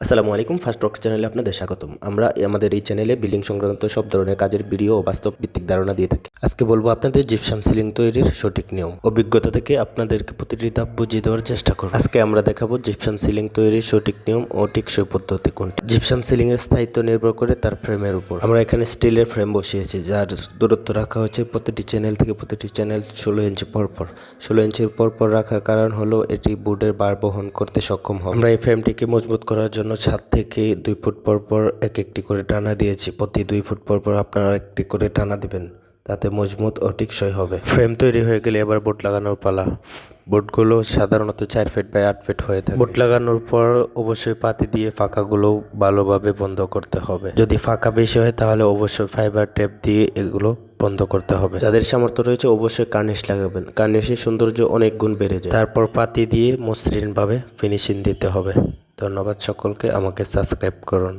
আসসালামু আলাইকুম first rocks চ্যানেলে আপনাদের স্বাগতম। আমরা আমাদের এই চ্যানেলে বিল্ডিং সংক্রান্ত সব ধরনের কাজের ভিডিও ও বাস্তব ভিত্তিক ধারণা দিয়ে থাকি। আজকে বলব আপনাদের জিপসাম সিলিং তৈরির সঠিক নিয়ম। অভিজ্ঞতা থেকে আপনাদেরকে প্রতিটি ধাপ বুঝিয়ে দেওয়ার চেষ্টা করব। আজকে আমরা দেখাবো জিপসাম সিলিং তৈরির সঠিক নিয়ম ও টেকসই পদ্ধতি কোনটি। জিপসাম সিলিং এর স্থায়িত্ব নির্ভর করে তার ফ্রেমের উপর। আমরা এখানে স্টিলের ফ্রেম বসিয়েছি, যার দূরত্ব রাখা হয়েছে প্রতিটি চ্যানেল থেকে প্রতিটি চ্যানেল ষোলো ইঞ্চি পরপর ষোলো ইঞ্চির পরপর রাখার কারণ হলো এটি বোর্ডের বার বহন করতে সক্ষম হবে। আমরা এই ফ্রেমটিকে মজবুত করার জন্য ছাদ থেকে দুই ফুট পর পর এক একটি করে টানা দিয়েছি। প্রতি দুই ফুট পর পর আপনারা একটি করে টানা দিবেন, তাতে মজবুত ও টিকসই হবে। ফ্রেম তৈরি হয়ে গেলে এবার বোট লাগানোর পালা। বোটগুলো সাধারণত চার ফিট বাই আট ফিট হয়ে থাকে। বোট লাগানোর পর অবশ্যই পাতি দিয়ে ফাঁকাগুলো ভালোভাবে বন্ধ করতে হবে। যদি ফাঁকা বেশি হয় তাহলে অবশ্যই ফাইবার টেপ দিয়ে এগুলো বন্ধ করতে হবে। যাদের সামর্থ্য রয়েছে অবশ্যই কার্নিশ লাগাবেন। কার্নিশের সৌন্দর্য অনেক গুণ বেড়ে যায়। তারপর পাতি দিয়ে মসৃণভাবে ফিনিশিং দিতে হবে। ধন্যবাদ সকলকে আমাকে সাবস্ক্রাইব করুন।